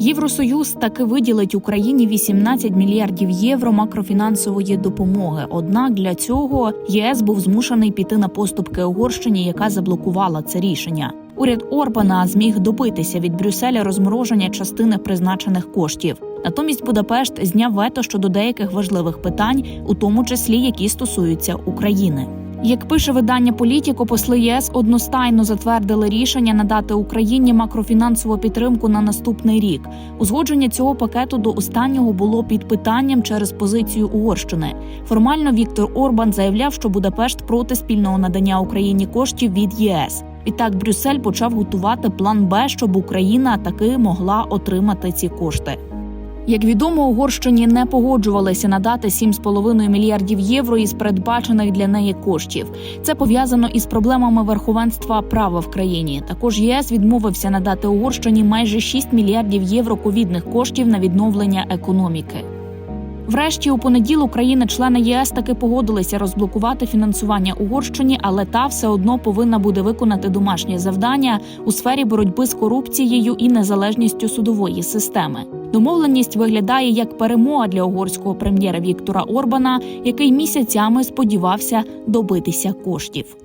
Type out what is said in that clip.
Євросоюз таки виділить Україні 18 мільярдів євро макрофінансової допомоги. Однак для цього ЄС був змушений піти на поступки Угорщині, яка заблокувала це рішення. Уряд Орбана зміг добитися від Брюсселя розмороження частини призначених коштів. Натомість Будапешт зняв вето щодо деяких важливих питань, у тому числі які стосуються України. Як пише видання Політіко, посли ЄС одностайно затвердили рішення надати Україні макрофінансову підтримку на наступний рік. Узгодження цього пакету до останнього було під питанням через позицію Угорщини. Формально Віктор Орбан заявляв, що Будапешт проти спільного надання Україні коштів від ЄС. Відтак Брюссель почав готувати план Б, щоб Україна таки могла отримати ці кошти. Як відомо, Угорщині не погоджувалися надати 7,5 мільярдів євро із передбачених для неї коштів. Це пов'язано із проблемами верховенства права в країні. Також ЄС відмовився надати Угорщині майже 6 мільярдів євро ковідних коштів на відновлення економіки. Врешті у понеділок країни-члени ЄС таки погодилися розблокувати фінансування Угорщині, але та все одно повинна буде виконати домашнє завдання у сфері боротьби з корупцією і незалежністю судової системи. Домовленість виглядає як перемога для угорського прем'єра Віктора Орбана, який місяцями сподівався добитися коштів.